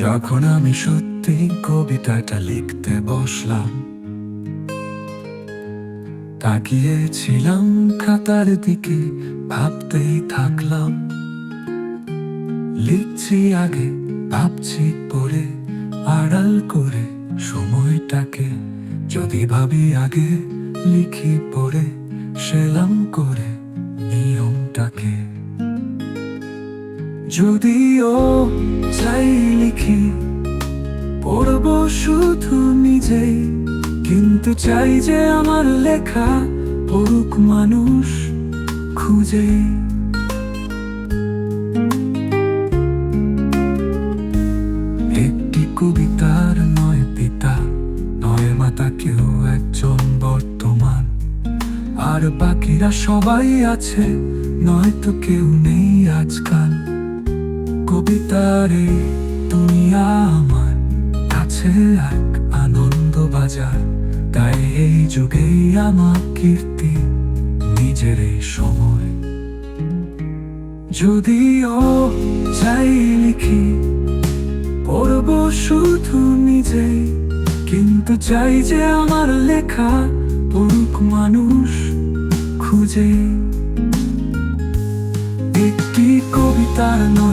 যখন আমি সত্যি কবিতাটা লিখতে বসলাম, তাকিয়েছিলাম খাতার দিকে, ভাবতেই থাকলাম। লিখছি আগে, ভাবছি পরে, আড়াল করে সময়টাকে, যদি ভাবি আগে, লিখি পরে, সেলাম করে নিয়মটাকে। যদিও চাই লিখি, পড়ব শুধু নিজেই। কিন্তু চাই যে আমার লেখা পড়ুক মানুষ খুঁজে। একটি কবিতার নয় পিতা, নয় মাতা, কেউ একজন বর্তমান। আর বাকিরা সবাই আছে, নয়তো কেউ নেই আজকাল। এই দুনিয়া আমার কাছে এক আনন্দ বাজার তাই এই যুগেই আমার কীর্তি নিজের এই সময়। যদিও চাই লিখি, পড়ব শুধু নিজেই, কিন্তু চাই যে আমার লেখা পড়ুক মানুষ খুঁজে। একটি কবিতার নয়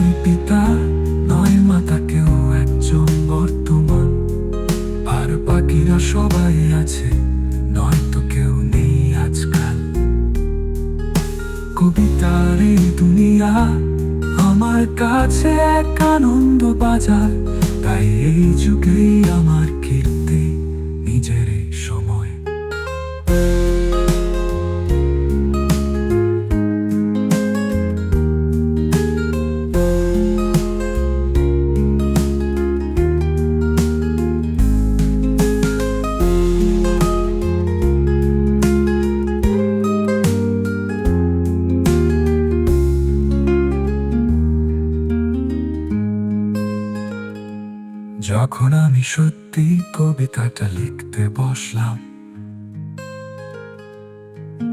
কাছে এক আনন্দ বাজার তাই এই যুগেই যখন আমি সত্যি কবিতাটা লিখতে বসলাম,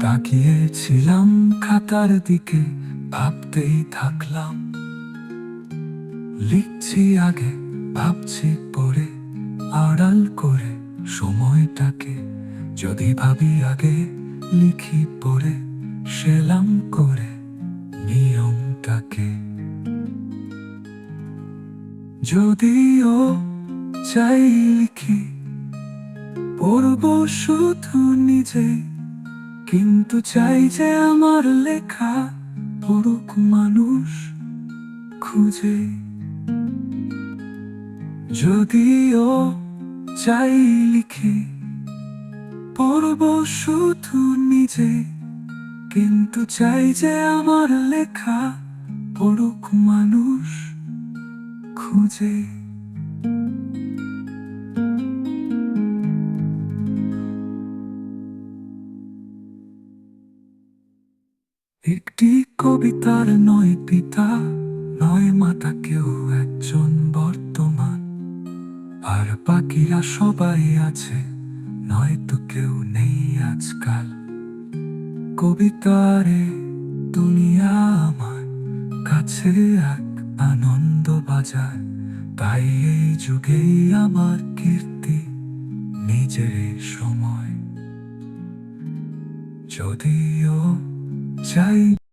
তাকিয়েছিলাম খাতার দিকে, ভাবতেই থাকলাম। লিখছি আগে, ভাবছি পরে, আড়াল করে সময়টাকে, যদি ভাবি আগে, লিখি পরে, সেলাম করে নিয়মটাকে। যদিও চাই লিখি, পড়ব শুধু নিজে। কিন্তু চাই যে আমার লেখা পড়ুক মানুষ খুঁজে। যদিও চাই লিখি, পড়ব শুধু নিজে। কিন্তু চাই যে আমার লেখা পড়ুক মানুষ খুঁজে। কবিতার নয় পিতা, নয় মাতা, কেউ একজন বর্তমান। আর বাকিরা সবাই আছে, নয়তো কেউ নেই আজকাল। কবিতারে দুনিয়া আমার, কাছে এক আনন্দ। বাজার তাই এই যুগেই আমার কীর্তি নিজের সময়। যদিও চাই